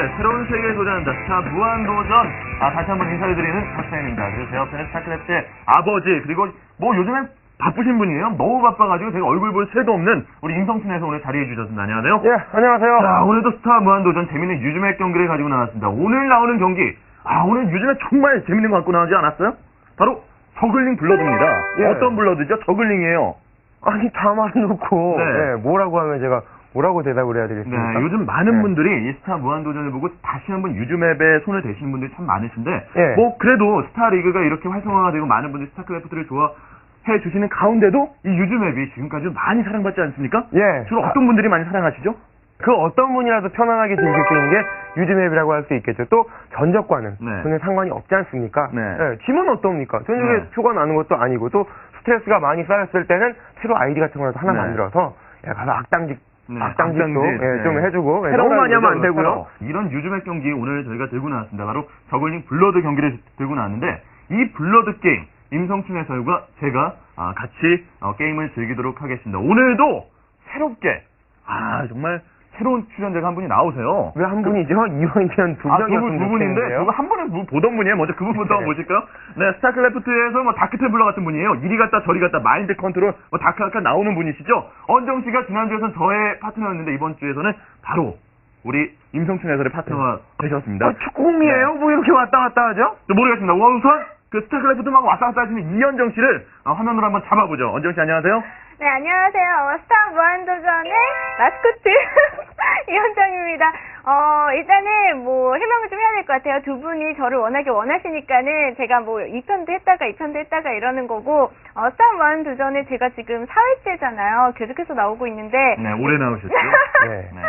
네, 새로운 세계에 도전한다. 스타 무한도전. 아, 다시 한번 인사드리는 박사입니다. 그리고 제 옆에는 스타크래프트의 아버지, 그리고 뭐 요즘엔 바쁘신 분이에요. 너무 바빠가지고 제가 얼굴 볼 새도 없는 우리 임성춘 해서 오늘 자리해 주셨습니다. 안녕하세요. 예, 안녕하세요. 자, 오늘도 스타 무한도전 재밌는 유즈맥 경기를 가지고 나왔습니다. 오늘 나오는 경기, 아, 오늘 유즈맥 정말 재밌는 거 갖고 나오지 않았어요? 바로 저글링 블러드입니다. 예. 어떤 블러드죠? 저글링이에요. 아니, 다 말해놓고, 네. 예, 뭐라고 하면 제가 뭐라고 대답을 해야 되겠습니까? 네, 요즘 많은 네. 분들이 이 스타 무한도전을 보고 다시 한번 유즈맵에 손을 대시는 분들이 참 많으신데, 예. 뭐, 그래도 스타 리그가 이렇게 활성화가 되고 많은 분들이 스타크래프트를 좋아해 주시는 가운데도 이 유즈맵이 지금까지 많이 사랑받지 않습니까? 예. 주로 어떤 분들이 많이 사랑하시죠? 그 어떤 분이라도 편안하게 즐길 수 있는 게 유즈맵이라고 할 수 있겠죠. 또 전적과는 네. 전혀 상관이 없지 않습니까? 네. 예, 팀은 어떻습니까? 전적에 네. 표가 나는 것도 아니고 또 스트레스가 많이 쌓였을 때는 새로 아이디 같은 거라도 하나 네. 만들어서 예, 가서 악당직 네, 악당직도 악당짓, 예, 네. 좀 해주고 예, 새로운 너무 많이 하면 안 되고요. 이런 유즈맥 경기 오늘 저희가 들고 나왔습니다. 바로 저글링 블러드 경기를 들고 나왔는데 이 블러드 게임 임성춘 해설과 제가 아, 같이 어, 게임을 즐기도록 하겠습니다. 오늘도 새롭게 아 정말 새로운 출연자가 한 분이 나오세요. 왜 한 분이죠? 이왕이면 두 아, 두, 명이었으면 분, 두 분인데, 좋겠는데요. 분, 한 분은 뭐 보던 분이에요. 먼저 그분부터 한번 보실까요? 네, 스타크래프트에서 뭐 다크템블러 같은 분이에요. 이리 갔다 저리 갔다 마인드 컨트롤, 뭐 다크아카 나오는 분이시죠? 언정 씨가 지난주에선 저의 파트너였는데, 이번 주에서는 바로 우리 임성춘 해설의 파트너가 되셨습니다. 아, 축구공이에요? 뭐 이렇게 왔다 갔다 하죠? 저 모르겠습니다. 우선 그 스타크래프트 막 왔다 갔다 하시는 이현정 씨를 어, 화면으로 한번 잡아보죠. 언정 씨 안녕하세요. 네, 안녕하세요. 어, 스타 무한도전의 마스코트 이현정입니다. 어, 일단은 뭐 해명을 좀 해야 될 것 같아요. 두 분이 저를 워낙에 원하시니까는 제가 뭐 2편도 했다가 2편도 했다가 이러는 거고, 어, 스타 무한도전에 제가 지금 4회째잖아요. 계속해서 나오고 있는데. 네, 오래 나오셨죠? 네. 네.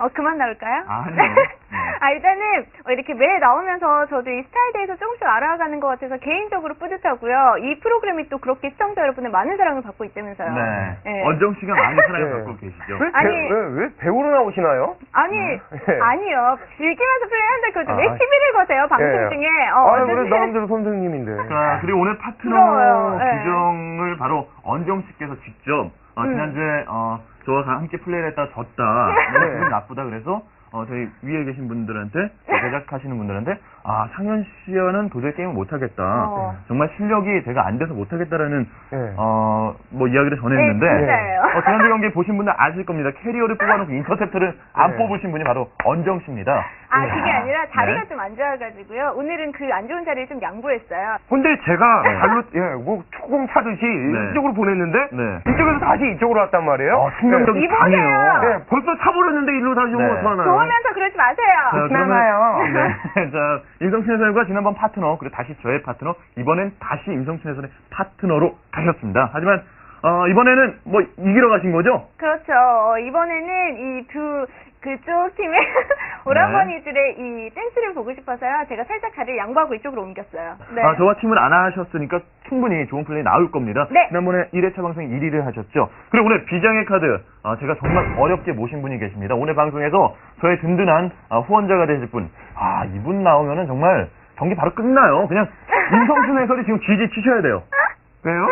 어, 그만 나올까요? 아, 아니요. 네. 아, 일단은 어, 이렇게 매일 나오면서 저도 이 스타에 대해서 조금씩 알아가는 것 같아서 개인적으로 뿌듯하고요. 이 프로그램이 또 그렇게 시청자 여러분의 많은 사랑을 받고 있다면서요. 네. 네. 언정 씨가 많이 사랑을 네. 받고 계시죠? 왜, 아니. 배, 왜, 왜 배우로 나오시나요? 아니, 네. 아니요. 즐기면서 플레이하는데 그왜 아. 시비를 거세요, 방송 예. 중에. 어, 아, 그래. 나름대로 선생님인데. 자, 그리고 오늘 파트너 부러워요. 네. 규정을 바로 언정 씨께서 직접 어, 음. 지난주에 어, 저와 함께 플레이를 했다가 졌다. 네. 너무 기분 나쁘다. 그래서 어, 저희 위에 계신 분들한테 제작하시는 분들한테 아 상현 씨와는 도저히 게임을 못하겠다. 어. 정말 실력이 제가 안 돼서 못하겠다라는 네. 어, 뭐 이야기를 전했는데 네, 진짜예요. 어, 지난주 경기 보신 분들 아실 겁니다. 캐리어를 뽑아놓고 인터셉트를 안 네. 뽑으신 분이 바로 언정 씨입니다. 아, 그게 아니라 자리가 네. 좀 안 좋아가지고요. 오늘은 그 안 좋은 자리를 좀 양보했어요. 근데 제가 네. 발로, 예, 뭐, 축구공 차듯이 네. 이쪽으로 보냈는데, 네. 이쪽에서 다시 이쪽으로 왔단 말이에요. 어, 충격력이 이번에요. 강해요. 네, 벌써 차버렸는데 일로 다시 오면 네. 어떡하나요? 좋으면서 그러지 마세요. 그러면- 네. 자, 임성춘 해설과 지난번 파트너, 그리고 다시 저의 파트너, 이번엔 다시 임성춘 해설의 파트너로 가셨습니다. 하지만, 어, 이번에는 뭐, 이기러 가신 거죠? 그렇죠. 어, 이번에는 이 두 그쪽 팀의 오라버니들의 이 댄스를 보고 싶어서요. 제가 살짝 자리를 양보하고 이쪽으로 옮겼어요. 네. 아, 저와 팀을 안 하셨으니까 충분히 좋은 플레이 나올 겁니다. 네. 지난번에 1회차 방송에 1위를 하셨죠. 그리고 오늘 비장의 카드, 아, 제가 정말 어렵게 모신 분이 계십니다. 오늘 방송에서 저의 든든한 아, 후원자가 되실 분. 아, 이분 나오면은 정말 경기 바로 끝나요. 그냥 임성춘 해설이 지금 GG 치셔야 돼요. 왜요?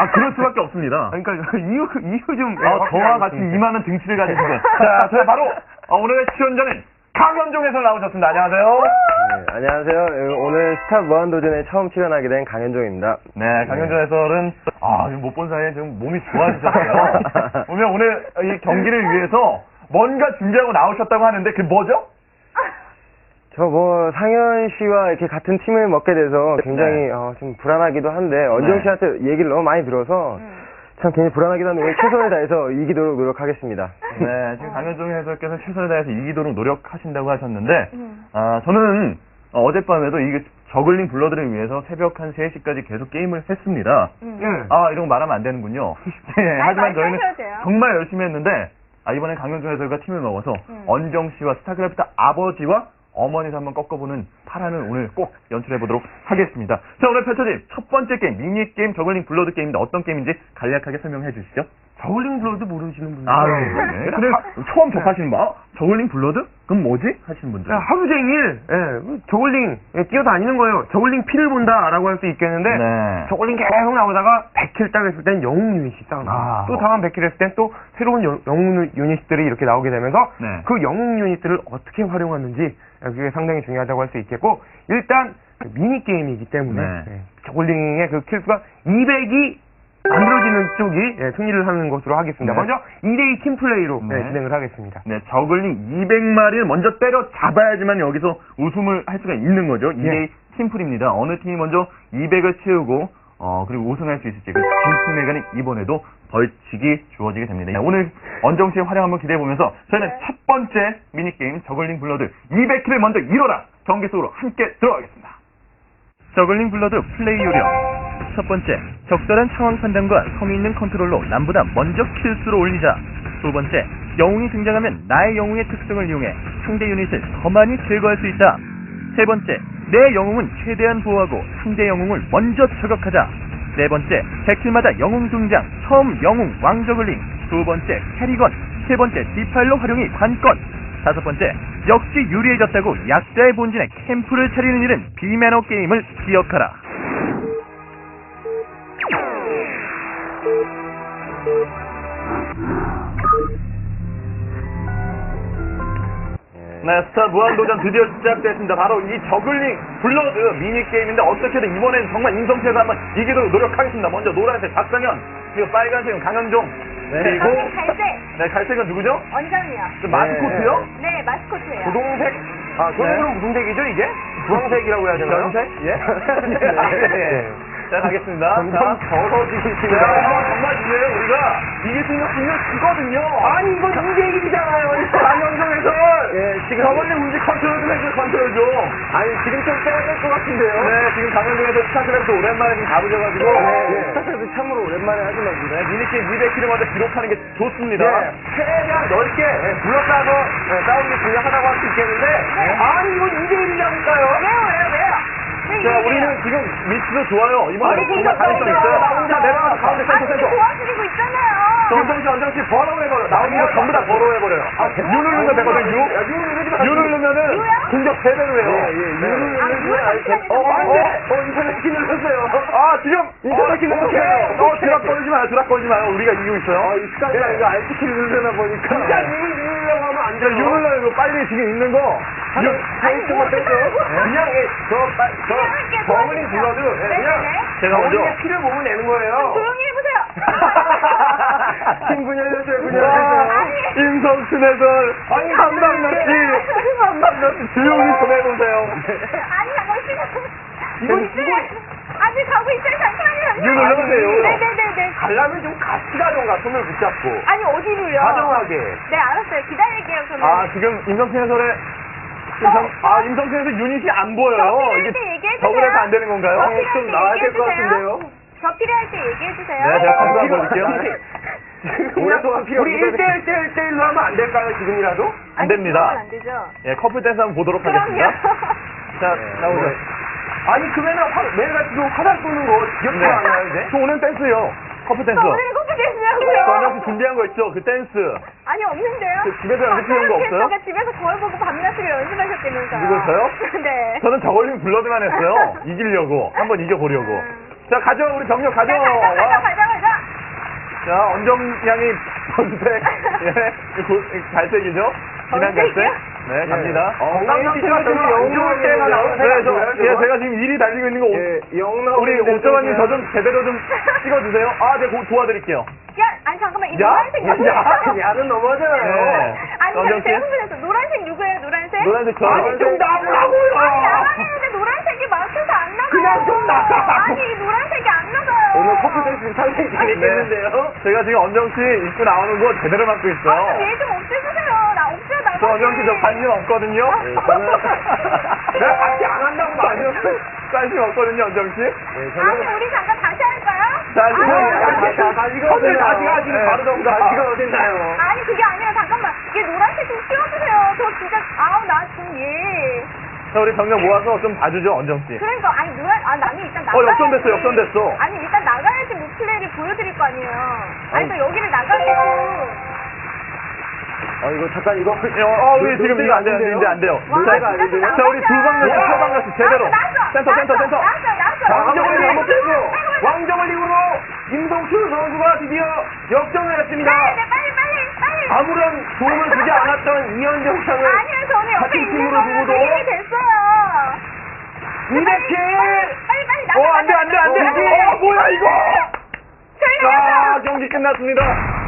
아, 그럴 수밖에 없습니다. 그러니까 이유, 이유 좀. 예, 아, 저와 같이. 이만한 등치를 가진 분. 자, 저희 바로 어, 오늘의 출연자는 강현종 해설 나오셨습니다. 안녕하세요. 네, 안녕하세요. 오늘 스타 무한도전에 처음 출연하게 된 강현종입니다. 네, 강현종 해설은 아, 못 본 사이에 지금 몸이 좋아지셨어요. 보면 오늘 이 경기를 위해서 뭔가 준비하고 나오셨다고 하는데 그게 뭐죠? 저 뭐 상현 씨와 이렇게 같은 팀을 먹게 돼서 굉장히 네. 어, 좀 불안하기도 한데 언정 네. 씨한테 얘기를 너무 많이 들어서 음. 참 괜히 불안하기도 한데 오늘 최선을 다해서 이기도록 노력하겠습니다. 네, 지금 강현종 해설께서 최선을 다해서 이기도록 노력하신다고 하셨는데 음. 아, 저는 어, 어젯밤에도 이 저글링 블러드를 위해서 새벽 한 3시까지 계속 게임을 했습니다. 음. 예. 아, 이런 거 말하면 안 되는군요. 네, 하지만 저희는. 정말 열심히 했는데, 아, 이번엔 강현종 해설과 팀을 먹어서, 음. 언정 씨와 스타크래프트 아버지와 어머니를 한번 꺾어보는 파란을 오늘 꼭 연출해보도록 하겠습니다. 자, 오늘 펼쳐질 첫 번째 게임, 미니게임 저글링 블러드 게임인데 어떤 게임인지 간략하게 설명해 주시죠. 저울링 블러드 모르시는 분들. 아, 네. 근데 처음 접하시는 분, 아, 저글링 블러드? 그럼 뭐지? 하시는 분들. 야, 하루 종일 예, 저울링 예, 뛰어다니는 거예요. 저울링 피를 본다 라고 할 수 있겠는데 네. 저울링 계속 나오다가 100킬 딱 했을 땐 영웅 유닛이 딱 나와. 아. 또 다음 100킬 했을 땐 또 새로운 영- 영웅 유닛들이 이렇게 나오게 되면서 네. 그 영웅 유닛들을 어떻게 활용하는지 예, 그게 상당히 중요하다고 할 수 있겠고 일단 그 미니 게임이기 때문에 네. 예, 저울링의 그 킬수가 200이 만들어지는 쪽이 예, 승리를 하는 것으로 하겠습니다. 네. 먼저 2대2 팀 플레이로 예, 네. 진행을 하겠습니다. 네, 저글링 200마리를 먼저 때려 잡아야지만 여기서 우승을 할 수가 있는 거죠. 이게 예. 팀플입니다. 어느 팀이 먼저 200을 채우고 어 그리고 우승할 수 있을지 그 진팀에 간에 이번에도 벌칙이 주어지게 됩니다. 네, 오늘 언정 씨의 활약 한번 기대해 보면서 저희는 네. 첫 번째 미니 게임 저글링 블러드 200킬을 먼저 이뤄라 경기 속으로 함께 들어가겠습니다. 저글링 블러드 플레이 요령 첫 번째, 적절한 상황 판단과 성의 있는 컨트롤로 남보다 먼저 킬수를 올리자. 두 번째, 영웅이 등장하면 나의 영웅의 특성을 이용해 상대 유닛을 더 많이 제거할 수 있다. 세 번째, 내 영웅은 최대한 보호하고 상대 영웅을 먼저 저격하자. 네 번째, 100킬마다 영웅 등장, 처음 영웅 왕저글링. 두 번째, 캐리건. 세 번째, 디파일러 활용이 관건. 다섯 번째, 역시 유리해졌다고 약자의 본진에 캠프를 차리는 일은 비매너 게임을 기억하라. 네, 스타 무한도전 드디어 시작됐습니다. 바로 이 저글링 블러드 미니게임인데 어떻게든 이번엔 정말 인성체에서 한번 이기도록 노력하겠습니다. 먼저 노란색 박상현, 그리고 빨간색은 강현종, 그리고 저는 갈색 네, 갈색은 누구죠? 원정이요. 그 마스코트요? 네 마스코트예요. 분홍색? 아, 저는 네. 그럼 무슨 색이죠, 이게? 주황색이라고 해야 되나요? 주황색? 예? 네. 자, 가겠습니다. 점점 자. 네, 있습니다. 이거 정말 중요해요. 우리가 이길 수 있는 분명 지거든요. 아니, 이거 이제 얘기잖아요. 해설! 예, 지금- 저번에 문제 컨트롤 좀 해줘요, 컨트롤 좀. 아니, 지금 좀 빼야 될 것 같은데요? 네, 지금 강현종에서 스타크래프트 오랜만에 좀 다루셔가지고. 네, 스타크래프트 참으로 오랜만에 하신 겁니다. 네, 미니게임 200킬을 먼저 기록하는 게 좋습니다. 네, 최대한 넓게 예, 싸우는 게 중요하다고 할 수 있겠는데 아니 이건 2대1이라니까요 왜요 왜요 왜요? 네, 자. 우리는 지금 미스도 좋아요. 이번에 정말 가능성 있어요. 자, 내려가 가운데 센터 센터. 도와드리고 있잖아요. 정정씨, 언정씨, 버러워 해버려. 나오는 거 전부 다 버러워 해버려요. 유 누르면 되거든, 유. 유 누르면은? 공격 세배로 해요. 예, 예, 아, 누르면 잠시만요, 어. 어, 키 눌렀어요. 아, 지금 인터넷 키 눌렀어요. 어, 드랍 걸지 마요, 드랍 걸지 마요. 우리가 이기고 있어요. 아, 익숙하지 않은 거 알트키 누르나 보니까. 진짜 유 누르려고 하면 안 자, 돼요. 유 눌러요. 빨리 지금 있는 거. 한 초만 뺐어요. 뭐. 그냥, 예, 저, 빠- 저, 그냥 도와주세요. 불러도, 예, 네, 그냥, 네, 네. 제가 먼저- 저울링의 피를 보면 내는 거예요. 조용히 해보세요. 팀 분열했어요, 와, 분열했어요. 임성춘 해설. 아니, 한방났지. 한방났지. 조용히 보내보세요. 아니 잠깐 시간. 이건 이제 아직 가고 있어요. 잠시만요. 이거 눌러보세요. 네네네네. 가려면 좀 같이 가던가, 손을 붙잡고. 아니 어디로요? 다정하게. 네 알았어요. 기다릴게요. 저는. 아, 지금 임성춘 해설의 지금 정- 아, 임성춘 해설 유닛이 안 보여요. 저 필요할 이게 때 얘기해주세요. 적으로서 안 되는 건가요? 저 필요할 좀때 나와야 될것 얘기해주세요. 같은데요? 저 필요할 때 얘기해주세요. 네, 제가 지금- 볼게요. 오랫동안 필요 우리 1대1, 1대1, 1대1로 하면 안 될까요, 지금이라도? 안 아니, 됩니다. 안 되죠. 예, 커플 댄스 한번 보도록 그럼요. 하겠습니다. 자. 네. 아니, 그 맨날 화, 매일같이 그 화장 쏘는 거 기억도 네. 안 나요, 이제? 저 오늘 댄스요. 커플 댄스. 저 오늘 커플 저 댄스냐고요? 언정씨 준비한 거 있죠? 그 댄스. 아니 없는데요? 그 집에서 연습해온 거 없어요? 제가 집에서 거울 보고 밤낮으로 연습하셨다면서요. 누구, 저요? 네. 저는 저걸링 불러드만 했어요. 이기려고. 한번 이겨보려고. 음. 자, 가죠. 우리 정력 가죠. 자, 가자, 가자, 와. 가자, 가자. 자, 언정 양이 번색. 예. 이 고- 이 갈색이죠? 진한 갈색. 네, 갑니다. 어, 건강 상태가 좀안 좋을 때가 나오는 네, 저, 예, 저거? 제가 지금 일이 달리고 있는 거 오- 예, 영 우리 옥정아님 저 좀 제대로 좀 찍어주세요. 아, 네, 고- 도와드릴게요. 야, 아니 잠깐만 이 야? 노란색 야, 누구예요? 야, 야는 넘어잖아요. 네. 아니 잠깐? 제가 흥분했어. 노란색 누구예요? 노란색? 노란색 저. 아니, 좀 나오라고요. 아니 나가는데 노란색이 맞춰서 안 나가요. 그냥 좀 나가. 아니 이 노란색이 안 나가요. 오늘 커피 댄스 상당히 재밌겠는데요? 제가 지금 언정 씨 입고 나오는 거 제대로 맡고 있어요. 얘좀 없애주세요. 나 없애요 나가. 저 언정 씨저 관심 없거든요. 네, 저는- 내가 같이 안 한다고 말이요. 관심 없거든요, 언정 씨. 네, 아니 우리 잠깐 다시 할까요? 자, 지금 아니, 야, 아니, 자, 다시가 어딨나요? 다시가 아직 네. 바르던가. 다시가 어딨나요? 아니 그게 아니라 잠깐만 얘 노란색 좀 씌워주세요. 저 진짜 아우 나 지금 얘. 자, 우리 정력 모아서 좀 봐주죠, 언정 씨. 그러니까 아니 노란 아 나는 일단 나가. 어, 역전됐어, 역전됐어. 아니 일단 나가야지 뭐 플레이를 보여드릴 거 아니에요. 아니, 또 여기를 나가지고. 아, 이거 잠깐 이거. 어, 어, 우리 지금 이거 안 돼요, 안 돼요, 이제 안 돼요. 와, 자, 자, 우리 두 방면씩, 나왔어요. 세 방면씩 제대로. 나왔어, 센터, 센터, 센터. 나왔어, 나왔어. 자, 왕정을 나왔어. 한번 빼고 왕정을링으로 임동춘 선수가 드디어 역전을 했습니다. 네, 네, 빨리, 빨리, 빨리. 아무런 도움을 주지 않았던 이현정 상을 아니요, 저는 옆에 같은 있는 팀으로 거는 두고도 해결이 됐어요. 이렇게 빨리, 빨리, 나가. 어, 안 돼, 안 돼, 안 돼. 어, 뭐야 이거? 자. 경기 끝났습니다.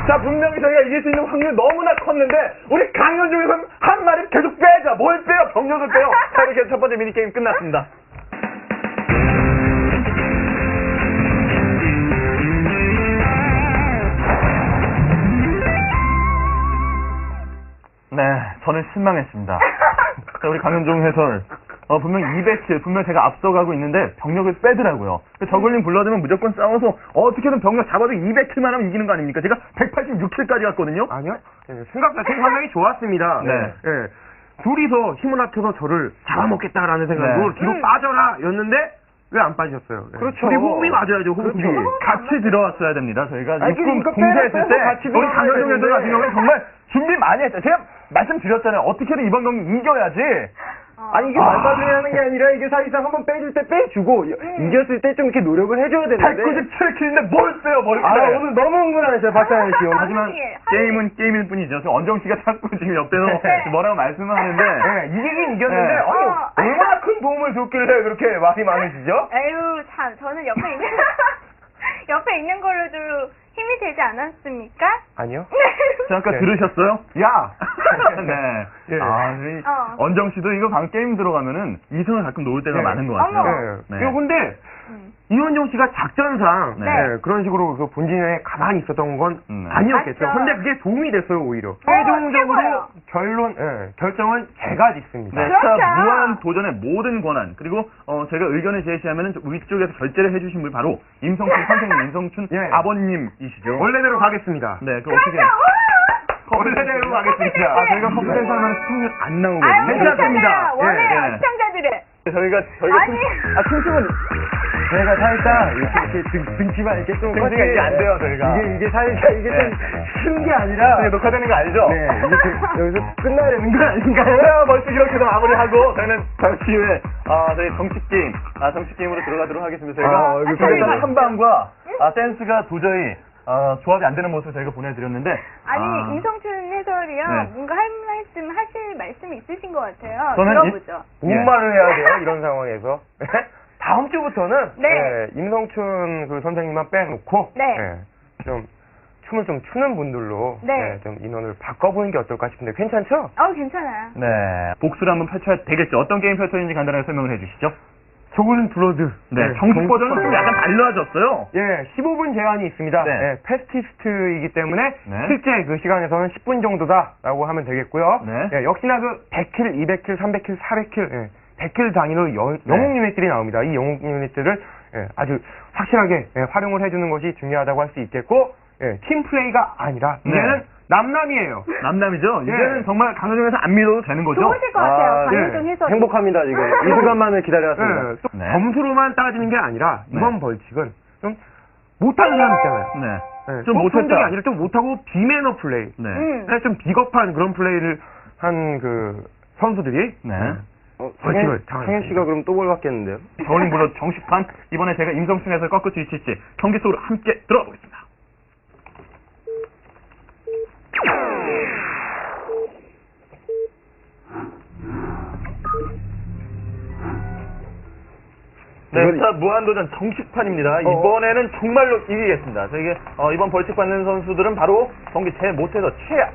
자, 분명히 저희가 이길 수 있는 확률이 너무나 컸는데, 우리 강현중에서는 한 마리 계속 빼자. 뭘 빼요? 병력을 빼요. 자, 이렇게 첫 번째 미니게임 끝났습니다. 네, 저는 실망했습니다. 자, 우리 강현종 해설. 어, 분명 200킬, 분명 제가 앞서가고 있는데 병력을 빼더라고요. 저글링 불러주면 무조건 싸워서 어떻게든 병력 잡아도 200킬만 하면 이기는 거 아닙니까? 제가 186킬까지 갔거든요. 아니요. 예, 생각 자체는 상당히 좋았습니다. 네. 예. 둘이서 힘을 합쳐서 저를 잡아먹겠다라는 생각으로 네. 뒤로 음. 빠져라 였는데 왜 안 빠지셨어요? 예. 그렇죠. 둘이 호흡이 맞아야죠, 호흡이. 그렇죠. 같이 들어왔어야 됩니다. 저희가 아니, 육군 이거 공세했을 빼서 때 같이 우리 강현종 되는데. 같은 경우는 정말 준비 많이 했어요. 제가 말씀드렸잖아요. 어떻게든 이번 경기 이겨야지. 아니 이게 아. 말바둥이 하는 게 아니라 이게 사실상 한번 빼줄 때 빼주고 이겼을 때 좀 이렇게 노력을 해줘야 되는데 197킬인데 뭘 빼요, 뭘아 빼요. 오늘 너무 흥분하셨어요 박상현 씨 오늘. 하지만 게임은 게임일 뿐이죠. 지금 언정 씨가 자꾸 지금 옆에서 네. 뭐라고 말씀을 하는데 네, 이기긴 이겼는데 네. 아니, 어. 얼마나 큰 도움을 줬길래 그렇게 말이 많으시죠? 에휴, 참, 저는 옆에 있는, 옆에 있는 걸로도 힘이 되지 않았습니까? 아니요. 잠깐 네. 들으셨어요? 야. 네. 예. 아, 이 어. 언정 씨도 이거 방 게임 들어가면은 이성을 가끔 놓을 때가 네. 많은 것 같아요. 어머. 네. 네. 그리고 근데 음. 이원정 씨가 작전상 네. 네, 그런 식으로 그 본진에 가만히 있었던 건 음, 네. 아니었겠죠. 맞죠. 근데 그게 도움이 됐어요 오히려. 어, 최종적으로 최고예요. 결론, 예, 결정은 제가 짓습니다. 네, 그렇죠. 자, 무한 도전의 모든 권한 그리고 어, 제가 의견을 제시하면은 위쪽에서 결제를 해주신 분이 바로 임성춘 선생님, 임성춘 예. 아버님이시죠. 원래대로 가겠습니다. 네, 그 어떻게 그렇죠. 원래대로 가겠습니다. 아, 저희가 컴퓨터에서 하면 수능이 안 나오거든요. 아유, 괜찮습니다. 원해요, 네. 시청자들은. 저희가 저희가 아니. 춤- 아 춤추면 제가 살짝 이렇게, 이렇게 등, 등치만 이렇게 좀 등치가. 이게 안 돼요, 저희가. 이게 이게 살짝 이게 네. 좀 쉬운 게 아니라 이게 녹화되는 거 알죠? 네, 이게 여기서 끝나야 되는 거 아닌가요? 자, 벌써 이렇게 해서 마무리하고 저희는 잠시 후에 아, 저희 정치 게임, 아, 정치 게임으로 들어가도록 하겠습니다. 저희가 아, 일단 빨개지네. 한방과 아, 센스가 도저히 아, 조합이 안 되는 모습을 저희가 보내드렸는데 아니, 아, 임성춘 해설이요. 네. 뭔가 할 말씀, 하실 말씀이 있으신 것 같아요. 저는 들어보죠. 예. 뭔 말을 해야 돼요 이런 상황에서. 다음 주부터는 네. 예, 임성춘 그 선생님만 빼놓고 네. 예, 좀 춤을 좀 추는 분들로 네. 예, 좀 인원을 바꿔보는 게 어떨까 싶은데 괜찮죠? 어, 괜찮아요. 네, 복수를 한번 펼쳐야 되겠죠. 어떤 게임 펼쳐있는지 간단하게 설명을 해주시죠. 저거는 블러드. 네, 네, 정식 버전은 좀. 약간 달라졌어요. 예, 15분 제한이 있습니다. 네. 예, 패스티스트이기 때문에 네. 실제 그 시간에서는 10분 정도다라고 하면 되겠고요. 네. 예, 역시나 그 100킬, 200킬, 300킬, 400킬, 예, 100킬 단위로 여- 네. 영웅 유닛들이 나옵니다. 이 영웅 유닛들을 예, 아주 확실하게 예, 활용을 해주는 것이 중요하다고 할 수 있겠고 예, 팀 플레이가 아니라 네. 이제는 남남이에요. 남남이죠. 예. 이제는 정말 강호중에서 안 믿어도 되는 거죠. 좋으실 것 같아요. 아, 강윤정 네. 해설이. 행복합니다 지금 이 순간만을 기다려왔습니다. 네. 또 네. 점수로만 따지는 게 아니라 이번 네. 벌칙은 좀 못하는 사람 있잖아요. 네. 네, 좀꼭 못했다. 성적이 아니라 좀 못하고 비매너 플레이, 네. 좀 비겁한 그런 플레이를 한 그 선수들이 네. 벌칙을 상현 씨가 그럼 또뭘 받겠는데요? 저울링 물론 정식판 이번에 제가 임성춘에서 꺾을 수 있을지 경기 속으로 함께 들어가 보겠습니다. 네, 이건- 자 무한도전 정식판입니다. 어. 이번에는 정말로 이기겠습니다. 저에게 어, 이번 벌칙 받는 선수들은 바로 경기 제일 못해서 최악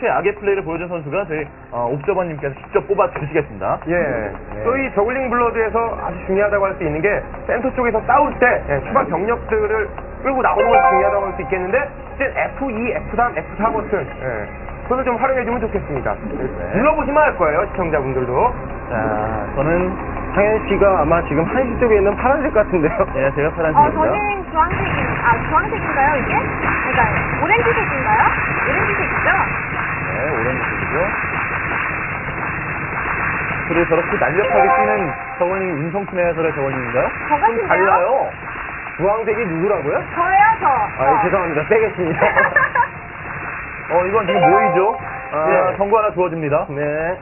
최악의 플레이를 보여준 선수가 저희 어, 옵저버님께서 직접 뽑아 주시겠습니다. 예. 또이 저글링 블러드에서 아주 중요하다고 할 수 있는 게 센터 쪽에서 싸울 때 예, 추가 병력들을 끌고 나오는 것이 중요하다고 할 수 있겠는데 이제 F2, F3, F4 버튼 예. 그것을 좀 활용해주면 좋겠습니다. 예, 눌러보시면 알 거예요 시청자분들도. 자, 저는 상현 씨가 아마 지금 한시 쪽에 있는 파란색 같은데요? 예, 제가 어, 파란색입니다. 저는 주황색인, 아, 주황색인가요, 이게? 그러니까, 오렌지색인가요? 오렌지색이죠? 네, 오렌지색이죠. 그리고 저렇게 날렵하게 뛰는 저걸링 임성춘의 해설의 저걸링인가요? 저 같은데요? 달라요. 주황색이 누구라고요? 저요, 저. 아, 죄송합니다. 빼겠습니다. 어, 이건 지금 모이죠? 아, 네. 정보 하나 주어집니다. 네.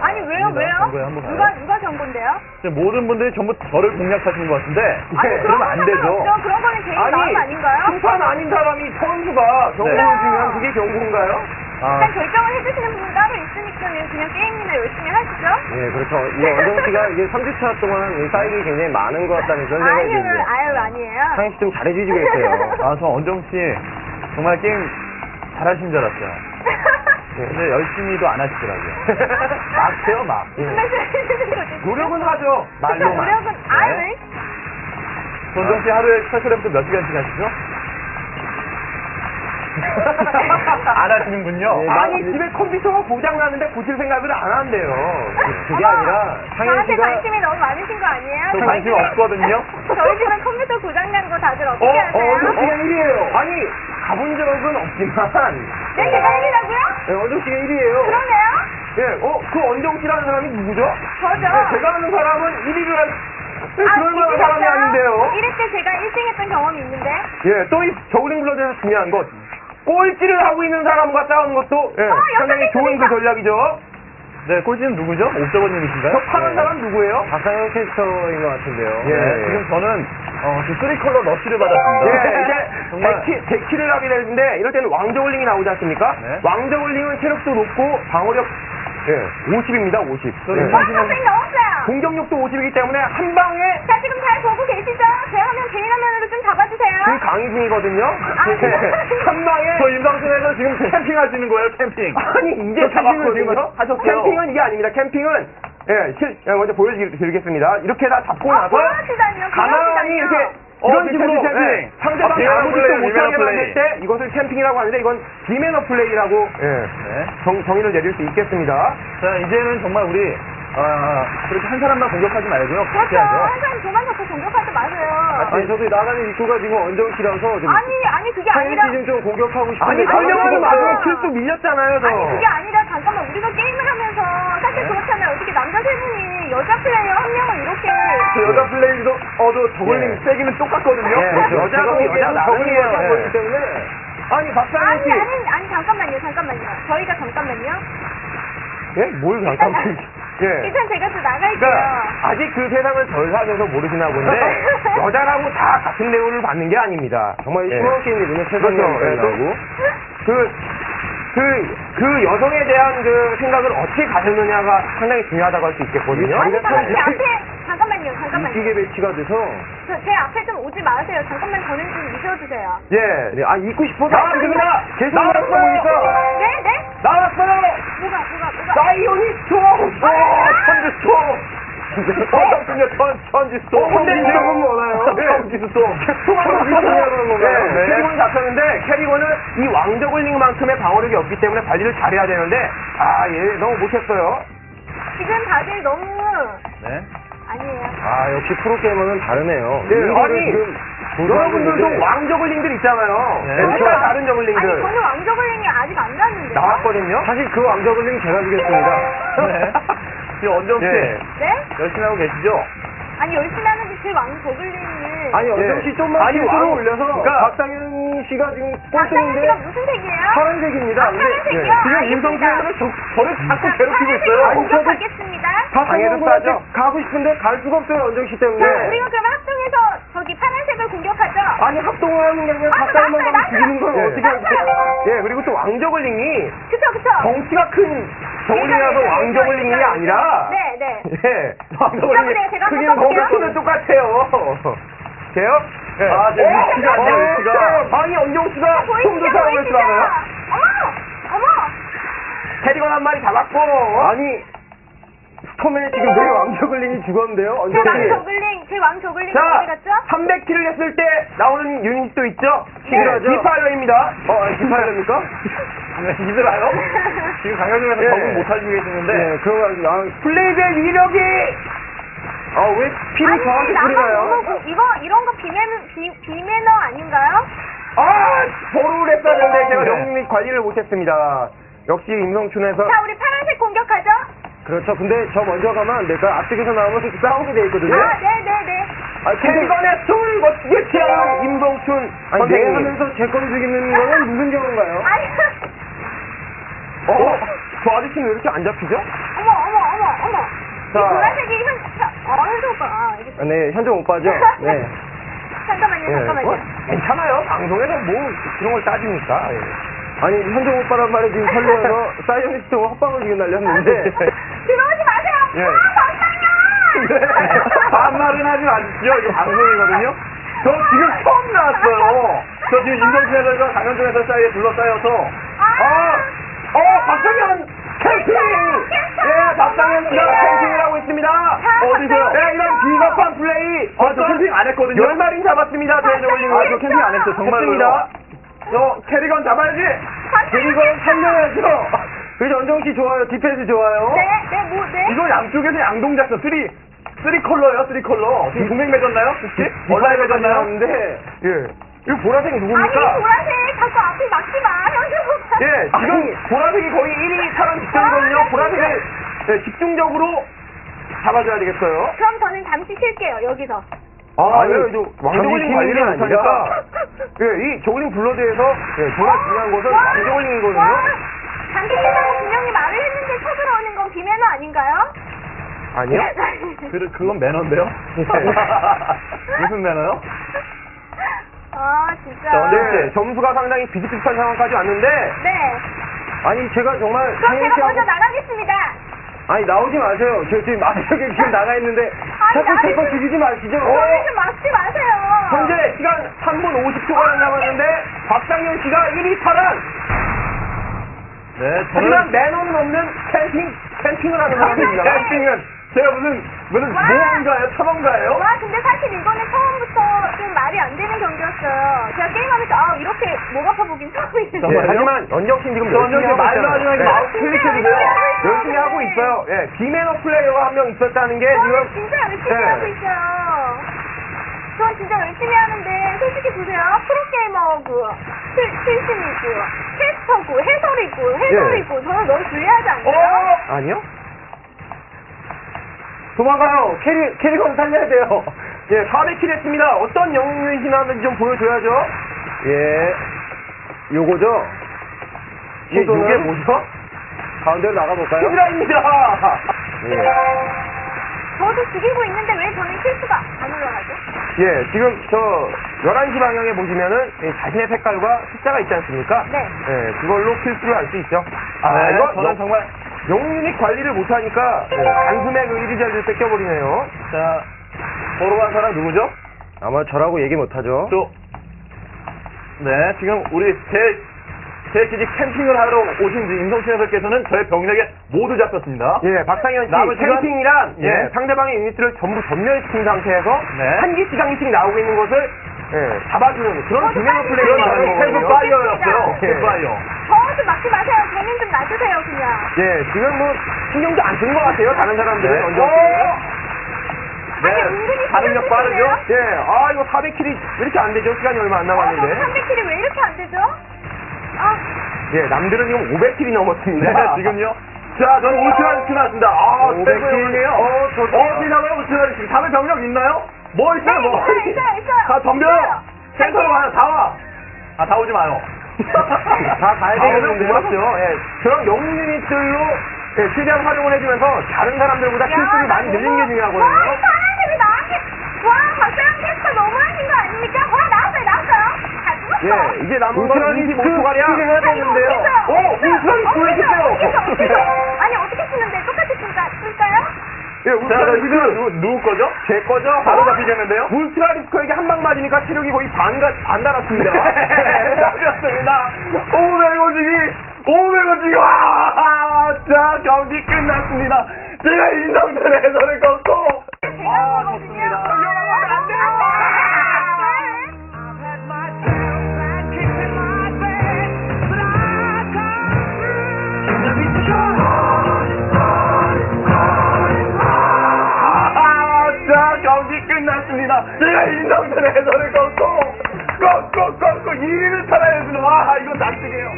아니, 왜요, 갑니다. 왜요? 정보에 한번 가요. 누가, 누가 정보인데요? 지금 모든 분들이 전부 저를 공략하시는 것 같은데. 아니, 예, 그런 그러면 건안 되죠. 상관없죠. 그런 거는 개인 마음 아닌가요? 심판 아닌 사람이 선수가 경고를 네. 주면 그게 경고인가요? 아, 일단 결정을 해주시는 분은 따로 있으니까는 그냥 게임이나 열심히 하시죠? 예, 그렇죠. 이 원정 씨가 이게 3주차 동안 이 사인이 굉장히 많은 것 같다는 그런 생각이 아니요, 드는데. 아유, 아니에요. 상희 씨좀 잘해주시겠어요. 아, 저 언정 씨 정말 게임 잘하시는 줄 알았어요. 근데 열심히도 안 하시더라고요. 막 해요, 막. 거지? 노력은 하죠. 말로만. 노력은, 아유, 네. 전정 씨 하루에 스페셜랩부터 몇 시간씩 하시죠? 안 하시는군요. 네, 아니 나- 집에 컴퓨터가 고장 나는데 고칠 생각을 안 한대요. 그게 어머, 아니라 상현 저한테 씨가 관심이 너무 많으신 거 아니에요? 저 저희 관심 집에- 없거든요. 저희 집은 컴퓨터 고장난 거 다들 어, 어떻게 어, 아세요? 원정 씨가 1위에요. 아니 가본 적은 없지만. 네, 제가 1위라고요? 네, 원정 씨가 1위예요. 그러네요. 예, 어, 그 원정 씨라는 사람이 누구죠? 저죠. 네, 제가 아는 사람은 1위를 한 네, 아, 그럴 만한 사람이 아닌데요. 1위 때 제가 1등 했던 경험이 있는데. 예, 또이 저울링 블러드에서 중요한 것. 꼴찌를 하고 있는 사람과 싸우는 것도 예, 어, 상당히 좋은 그. 전략이죠. 네, 꼴찌는 누구죠? 옥저버님이신가요? 저 파란 네. 사람 누구예요? 박상현 캐스터인 것 같은데요. 예, 네, 지금 저는 어, 그 쓰리 컬러 러쉬를 받았습니다. 예, 이제 정말 데키, 데키를 하게 되는데 이럴 때는 왕저울링이 나오지 않습니까? 네. 왕저울링은 체력도 높고 방어력 예, 50입니다, 50. 저 예. 어, 선생님 넣었어요. 공격력도 50이기 때문에 한 방에 자, 지금 잘 보고 계시죠? 제 화면 개인 화면으로 좀 잡아주세요. 그 강의 중이거든요. 아, 예, 한 방에 저 임상순에서 지금 캠핑 하시는 거예요, 캠핑. 아니 이제 저 캠핑을 잡았거든요. 지금 하셨어요. 캠핑은 이게 아닙니다. 캠핑은 예, 실, 예, 먼저 보여드리겠습니다. 이렇게 다 잡고 아, 나서 보여주다니요. 가만히 이렇게 어, 이런 그 식으로 캠핑, 캠핑. 예, 상대방 아, 플레이, 못하게 만들. 때 이것을 캠핑이라고 하는데 이건 비매너 플레이라고 예, 네. 정, 정의를 내릴 수 있겠습니다. 자, 이제는 정말 우리, 어, 그렇게 한 사람만 공격하지 말고요. 그렇죠. 하죠. 항상 저만 자꾸 공격하지 마세요. 아니, 저도 나가는 입구가 지금 씨라서 좀 아니, 아니, 그게 아니라. 씨좀 좀 공격하고 싶은데 아니 설명하는 수가 마지막에 없어요. 실수 밀렸잖아요, 저. 아니, 그게 아니라, 잠깐만, 우리가 게임을 하면서, 사실 네. 그렇잖아요. 어떻게 남자 세 분이 여자 플레이어 한 명을 이렇게. 저 여자 플레이도, 어, 저 저글링 예. 세기는 똑같거든요. 예, 그렇죠. 여자도 여자 나름이에요. 예. 거기 때문에 아니 박상현 아니, 씨, 아니, 아니, 잠깐만요, 잠깐만요. 저희가 잠깐만요. 예, 뭘 잠깐만. 예. 일단 제가 또 나갈게요. 그러니까 아직 그 세상을 덜 사셔서 모르시나 본데 여자라고 다 같은 대우를 받는 게 아닙니다. 정말 예. 슈퍼 게임 이름에 그렇죠. 최선이라고 예, 또 나오고 그, 그, 그 여성에 대한 그 생각을 어떻게 가졌느냐가 상당히 중요하다고 할 수 있겠거든요. 아니, 잠깐만, 제참 앞에, 잠깐만요, 잠깐만요. 이기게 배치가 돼서 저, 제 앞에 좀 오지 마세요. 잠깐만 저는 좀 잊어주세요. 예. 네, 아 잊고 싶어서 나왔습니다. 계속 나왔어요. 나왔어요. 네, 네? 나왔어요! 뭐가, 뭐가, 뭐가. 사이오닉 스톰! 어, 천지 스톰! 어, 잠 깐만요, 천, 천지 스톰. 어, 이름은 뭐나요? 네. 천지 스톰. 천지 스톰이라는 건가요? 네. 네. 캐리건 잡혔는데, 캐리건은 이 왕저글링만큼의 방어력이 없기 때문에 관리를 잘해야 되는데, 아, 예, 너무 못했어요. 지금 다들 너무 네. 아니에요. 아 역시 프로게이머는 다르네요. 네, 아니, 보도하고 여러분들도 왕저글링들 있잖아요. 네. 네, 색깔 다른 아니 저글링들. 저는 왕저글링이 아직 안 났는데. 나왔거든요. 사실 그 왕저글링 제가 주겠습니다. 네. 지금 언정 씨, 예. 네? 열심히 하고 계시죠? 아니 열심히 하는데 제 왕저글링을. 아니 연정 씨 좀만 아니, 실수를 왕- 올려서 그러니까- 박상현 씨가 지금 박상현 꼴등인데 씨가 무슨 색이에요? 파란색입니다. 아, 근데 파란색이요? 네. 지금 알겠습니다. 임성준에서는 저를 자꾸 자, 괴롭히고 파란색으로 있어요. 공격하겠습니다. 박상현 방해를 군한테 따죠. 가고 싶은데 갈 수가 없어요 연정 씨 때문에. 자, 우리가 그러면 합동해서 저기 파란색을 공격하죠. 아니 합동을 하는 게 아니라 아, 박상현만 가면 죽이는 걸. 어떻게 하겠어요? 맞아요. 예, 그리고 또 왕저글링이 그쵸 그쵸. 덩치가 큰 저글링이라서 예전에, 왕저글링이 예전에, 아니라 네 네. 예. 그래요, 제가 한번 크기는 써볼게요. 덩치는 똑같아요. 돼요? 예. 아, 제 위치가 안 돼요, 어, 위치가. 네, 방이 언정 씨가 아, 보이시죠 좀더 보이시죠? 싸움을 하나요? 어머 어머. 캐리건 한 마리 잡았고. 아니 스톰에 지금 내 왕저글링이 죽었는데요. 제 언정 씨. 왕저글링 제 왕 저글링 자, 어디 갔죠? 300킬을 했을 때 나오는 유닛도 있죠? 네. 디파일러입니다. 어, 디파일러입니까? 네, 이들아요? 지금 강현중에서 예. 적응 못 하시고 계시는데, 네, 그거 아, 플레이브의 위력이 아, 왜 피를 나만 뿌리나요? 너무 고- 이거 이런 거 비매너 비, 비매너 아닌가요? 아, 보루를 했었는데 제가 네. 영리 관리를 못했습니다. 역시 임성춘에서 자 우리? 그렇죠. 근데 저 먼저 가면 내가 앞쪽에서 나오면 싸우게 돼 있거든요. 아 네네네. 아, 캐리건의 숨을 멋지게 피하는 임동춘 아니, 내 선생님. 하면서 제건 죽이는 거는 무슨 경우인가요? 아니, 어? 저 아저씨는 왜 이렇게 안 잡히죠? 어머, 어머, 어머, 어머. 이 자. 보라색이 현, 현, 어, 현수 오빠. 아, 있어. 아, 네, 현정 오빠죠? 네. 잠깐만요, 예, 잠깐만요. 뭐, 괜찮아요. 방송에서 뭐 그런 걸 따집니까? 예. 아니, 현정 오빠란 말에 지금 설레어서 사이언리스트 헛방을 지금 날렸는데. 예. 아, 네. 반말은 하지 마십시오. 이거 방송이거든요. 저 지금 처음 나왔어요. 저 지금 해설과 강현종 해설 사이에 둘러싸여서 아, 어, 박정현 캠핑! 예, 박정현 씨가 캠핑을 하고 있습니다. 어디서요? 예, 이런 비겁한 플레이. 어, 저 캠핑 안 했거든요. 열 마리 잡았습니다. 저글링. 아, 저 캠핑 안 했어요. 정말로요. 저 캐리건 잡아야지. 캐리건 살려야죠. 그래서 연정 씨 좋아요. 디펜스 좋아요. 네, 네, 뭐, 네. 이거 양쪽에서 양동작서 쓰리 쓰리 컬러예요, 쓰리 컬러. 지금 동맹 맺었나요? 혹시? 얼라에 맺었나요? 근데 예. 이거 보라색이 아니, 누굽니까? 보라색 자꾸 앞에 막지 마. 오빠. 예, 지금 보라색이 거의 1위 탈환 직전이거든요. 보라색을 예, 집중적으로 잡아줘야 되겠어요. 그럼 저는 잠시 쉴게요, 여기서. 아, 아니, 예, 저 왕조글링 잠시 관리를 게 못하니까. 예, 이 조글링 블러드에서 예, 정말 중요한 것은 와, 왕조글링이거든요. 쉰다고 분명히 말을 했는데 쳐들어오는 건 비매너 아닌가요? 아니요? 그, 그건 매너인데요? 무슨 매너요? 아, 진짜. 자, 네, 점수가 상당히 비슷비슷한 상황까지 왔는데, 네. 아니 제가 정말 그럼 제가 먼저 씨하고 나가겠습니다. 아니 나오지 마세요. 저 지금 마지막에 지금 나가 있는데 아니, 자꾸 나를 제거 좀- 죽이지 마시죠. 저를 좀 막지 마세요. 현재 시간 3분 50초가 남았는데, 박상현 씨가 1위 탈환! 네, 하지만 매너는 없는 캠핑, 캠핑을 하는 사람입니다. 캠핑은 제가 무슨 무슨 와. 모험가예요? 탐험가예요? 와, 근데 사실 이거는 처음부터 좀 말이 안 되는 경기였어요. 제가 게임하면서, 아, 이렇게 목 아파 보긴 처음이에요. 예, 정말요? 하지만 연정 씨는 지금 저 열심히 하고 말도 있잖아요. 하지 말고 예. 마우스 진짜 클릭해주세요. 열심히 열심히 하고 있어요. 예, 비매너 플레이어가 한 명 있었다는 게 저는 지금 진짜 열심히 예. 하고 있어요. 전 진짜 열심히 하는데 솔직히 보세요. 프로게이머고 출- 출신이고 캐스터고 해설이고 해설이고 예. 저는 너무 불리하지 않나요? 어? 아니요? 도망가요. 캐리 캐리건 살려야 돼요. 예, 400킬 했습니다. 어떤 영웅 유닛이 나왔는지 좀 보여줘야죠. 예. 요거죠. 예, 시도는 이게 뭐죠? 가운데로 나가볼까요? 히드라입니다. 예. 저도 죽이고 있는데 왜 저는 실수가 안 올라가죠? 예, 지금 저 11시 방향에 보시면은 이 자신의 색깔과 숫자가 있지 않습니까? 네. 예, 그걸로 필수를 알 수 있죠. 아, 네, 이거 저는 영- 정말 유닛 관리를 못하니까 예, 단숨에 그 1위 자리를 뺏겨버리네요. 자 보러 간 사람 누구죠? 아마 저라고 얘기 못하죠. 저, 네, 지금 우리 제, 제 기지 캠핑을 하러 오신 임성춘 해설께서는 저의 병력에 모두 잡혔습니다. 예, 박상현 씨 남은 시간- 캠핑이란 예, 예. 상대방의 유닛들을 전부 전멸시킨 상태에서 네. 한 기씩 한 기씩 나오고 있는 것을 예, 잡아주는 그런 빨리 플레이를 그런 하는 거거든요. 캠프 파이어였어요. 예. 캠프 파이어. 저좀 막지 마세요. 저는 좀 놔주세요 그냥. 예, 지금 뭐 신경도 안 쓴 것 같아요. 다른 사람들은 네. 언제 어! 아니 네, 은근히 반응력 신경 빠르죠? 예, 아 이거 400킬이 왜 이렇게 안 되죠? 시간이 얼마 안 어, 저는 남았는데. 300킬이 왜 이렇게 안 되죠? 아, 예, 남들은 지금 500킬이 넘었습니다. 네, 지금요. 자, 저는 울트라리스크 나왔습니다. 아, 500 최고의 킬. 영웅이에요. 어, 저- 어, 지나가요, 울트라리스크. 다음에 병력 있나요? 뭐 있어요, 네, 뭐? 있어요, 있어요, 있어요. 다 덤벼! 있어요. 센터로 와요, 다 와! 아, 다 오지 마요. 다 가야 되겠는데요. 아, 오면 예, 그런 영웅 유닛들로 예, 최대한 활용을 해주면서 다른 사람들보다 킬수를 많이 늘리는 게 와, 중요하거든요. 사람들이 나한테 와, 박사람 캐스터 너무하신 거 아닙니까? 와, 나 예, 이제 남은 건 울트라리스크 25초가량. 킬을 해야 아, 이거 되는데요. 어, 써요? 울트라리스크 왜 이렇게? 세요? 아니, 어떻게 쓰는데? 똑같이 쓸까, 쓸까요? 예, 울트라리스크. 이거 누구, 누구 거죠? 제 거죠? 바로 잡히겠는데요? 울트라리스크에게 한 방 맞으니까 체력이 거의 반가, 반 달았습니다. 잡혔습니다. 550이, 550이, 와! 자, 경기 끝났습니다. 제가 인성들 해설을 걷고. 인삼들 해설을 꺾고 꺾고 꺾고 이를 살아야 되는 와 이거 낯뜨게요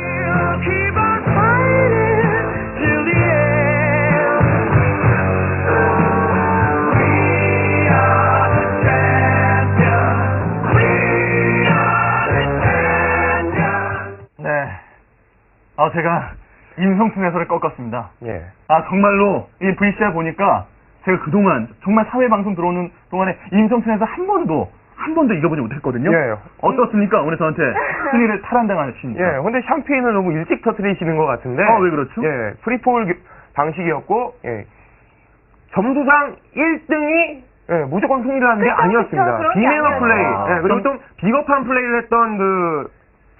네. 아, 제가 임성춘 해설을 꺾었습니다. 예. 아, 정말로 이 VCR 보니까 제가 그동안 정말 사회 방송 들어오는 동안에 임성춘 해설 한 번도 한 번도 이겨보지 못했거든요. 예. 어떻습니까? 오늘 저한테 승리를 탈환당하십니까? 예, 근데 샴페인을 너무 일찍 터트리시는 것 같은데. 어, 왜 그렇죠? 예, 프리폴 기- 방식이었고, 예. 점수상 1등이 예, 무조건 승리를 하는 게 그쵸, 아니었습니다. 그런 게 비매너. 플레이. 아, 예, 그리고 그럼- 좀 비겁한 플레이를 했던 그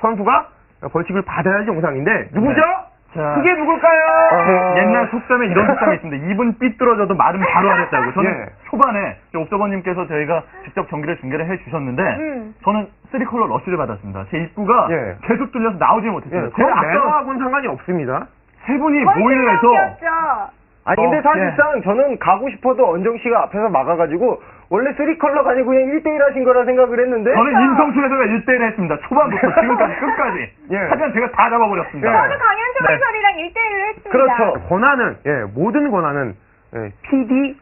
선수가 벌칙을 받아야 할 정상인데, 누구죠? 네. 자. 그게 누굴까요? 그 옛날 속담에 이런 속담이 있습니다. 입은 삐뚤어져도 말은 바로 하랬다고. 저는 예. 초반에 옥서버님께서 저희가 직접 경기를 중계를 해주셨는데 음. 저는 3컬러 러쉬를 받았습니다. 제 입구가 예. 계속 뚫려서 나오지 예, 못했습니다. 그건 제가 아까 매너하고는 상관이 없습니다. 세 분이 모인을 해서. 아니 근데 어, 사실상 저는 가고 싶어도 언정 씨가 앞에서 막아가지고 원래 쓰리 컬러가 아니고 그냥 1대1 하신 거라 생각을 했는데 저는 임성춘 해서가 1대1 했습니다. 초반부터 지금까지 끝까지. 예. 하지만 제가 다 잡아버렸습니다. 예. 저도 강현종 네. 해설이랑 1대1을 했습니다. 그렇죠. 권한은, 예, 모든 권한은, 예, PD,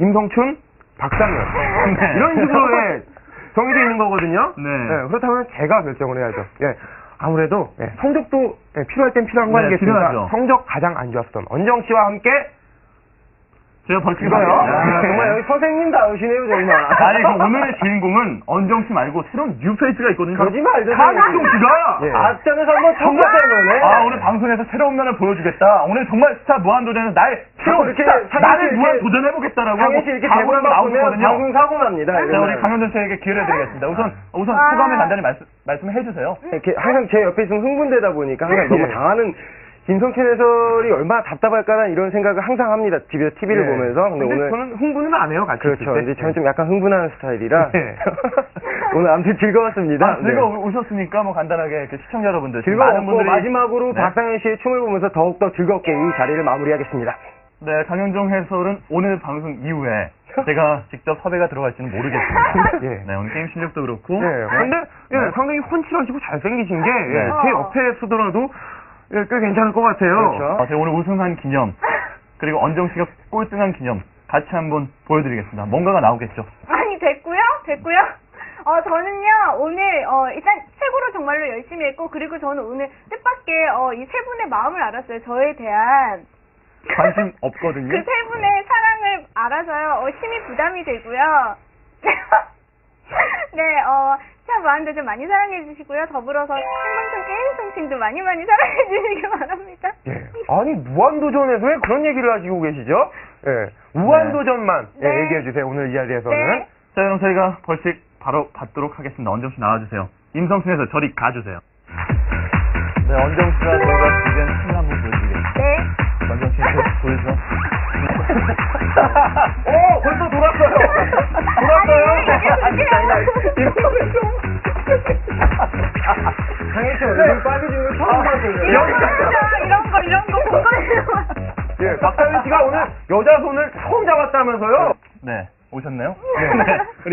임성춘, 박상현. 네. 이런 식으로, 예, 정해져 있는 거거든요. 네. 예, 그렇다면 제가 결정을 해야죠. 예. 아무래도, 예, 성적도, 예, 필요할 땐 필요한 거 네, 아니겠습니까? 필요하죠. 성적 가장 안 좋았던 언정 씨와 함께, 제가 벌칙을 이거요? 야, 아, 정말 여기 선생님다우시네요 정말 아니, 그 오늘의 주인공은 언정 씨 말고 새로운 뉴페이스가 있거든요. 그러지 말죠, 강현종 씨가 예. 앞장에서 한번 청각 때문에 아 오늘 방송에서 새로운 면을 보여주겠다. 오늘 정말 스타 무한도전에서 나의 새로운 이렇게 스타, 상현 나를 씨 무한 이렇게- 도전해보겠다라고 상현 하고 씨 이렇게 각오를 대본 바꾸면 나오셨거든요. 방송 사고 납니다 자 우리 이러면. 강현준 씨에게 기회를 드리겠습니다. 우선 우선 아. 소감을 간단히 말씀 말씀해 주세요. 이렇게 항상 제 옆에 있으면 흥분되다 보니까 항상 너무 예. 당하는 김성철 해설이 얼마나 답답할까라는 이런 생각을 항상 합니다. 집에서 TV를 예. 보면서. 근데, 근데 오늘 저는 흥분은 안 해요, 같이. 그렇죠. 근데 저는 좀 약간 흥분하는 스타일이라 네. 오늘 아무튼 즐거웠습니다. 아, 네. 즐거 오셨으니까 뭐 간단하게 그 시청자 여러분들 즐거웠고 분들이 마지막으로 네. 박상현 씨의 춤을 보면서 더욱더 즐겁게 이 자리를 마무리하겠습니다. 네 강현종 해설은 오늘 방송 이후에 제가 직접 섭외가 들어갈지는 모르겠습니다. 예. 네 오늘 게임 실력도 그렇고 예, 네. 근데 예, 네. 상당히 훤칠하시고 잘생기신 게 예, 네. 제 옆에 서더라도 예, 꽤 괜찮을 것 같아요. 그렇죠. 어, 제가 오늘 우승한 기념 그리고 언정 씨가 꼴등한 기념 같이 한번 보여드리겠습니다. 뭔가가 나오겠죠. 아니 됐고요, 됐고요. 어 저는요 오늘 어 일단 최고로 정말로 열심히 했고 그리고 저는 오늘 뜻밖의 어, 이 세 분의 마음을 알았어요. 저에 대한 관심 없거든요. 그 세 분의 사랑을 알아서요. 어, 힘이 부담이 되고요. 네, 어, 참 무한도전 많이 사랑해 주시고요. 더불어서 생방송 게임 송칭도 많이 많이 사랑해 주시기 바랍니다. 예. 아니 무한도전에서 왜 그런 얘기를 하시고 계시죠? 예. 무한도전만 예, 네. 얘기해 주세요. 오늘 이 자리에서는. 네. 자, 그럼 저희가 벌칙 바로 받도록 하겠습니다. 언정 씨 나와주세요. 임성춘에서 저리 가주세요. 네, 언정 씨가 저희가 준비한 춤을 한번 보여드리겠습니다. 네.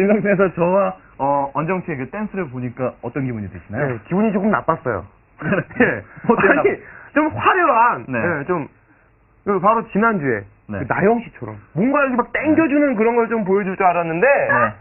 네. 임성춘에서 저와 어, 언정 씨의 그 댄스를 보니까 어떤 기분이 드시나요? 예, 기분이 조금 나빴어요. 예. 어때요? 아니, 좀 화려한, 네. 예, 좀, 그 바로 지난주에, 네. 그 나영 씨처럼, 뭔가 이렇게 막 땡겨주는 그런 걸 좀 보여줄 줄 알았는데, 네.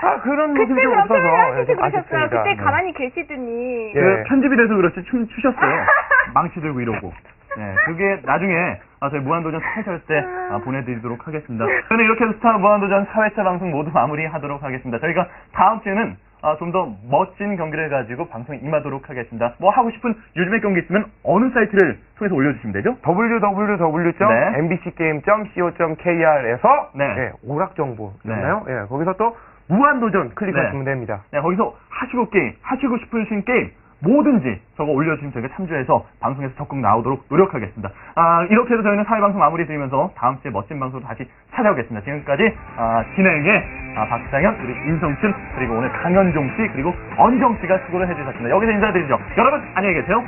아, 그런 모습이 그때 좀 그런 없어서, 예, 하시지 좀 그러셨어요. 아쉽습니다. 그때 네. 가만히 계시더니. 예. 그 편집이 돼서 그렇지 춤 추셨어요. 망치 들고 이러고. 네, 그게 나중에 아, 저희 무한도전 사회절 때 아, 보내드리도록 하겠습니다. 저는 이렇게 해서 스타 무한도전 4회차 방송 모두 마무리하도록 하겠습니다. 저희가 다음 주에는 아, 좀 더 멋진 경기를 가지고 방송에 임하도록 하겠습니다. 뭐 하고 싶은 요즘의 경기 있으면 어느 사이트를 통해서 올려주시면 되죠? www.mbcgame.co.kr에서 네. 예, 오락 정보였나요? 예, 거기서 또 무한도전 클릭하시면 네. 됩니다. 네, 거기서 하시고 게임, 하시고 싶으신 게임 뭐든지 저거 올려주시면 저희가 참조해서 방송에서 적극 나오도록 노력하겠습니다. 아, 이렇게 해서 저희는 사회방송 마무리 드리면서 다음 주에 멋진 방송으로 다시 찾아오겠습니다. 지금까지 아, 진행의 아, 박상현, 그리고 인성춘, 그리고 오늘 강현종 씨, 그리고 언정 씨가 수고를 해주셨습니다. 여기서 인사드리죠. 여러분 안녕히 계세요.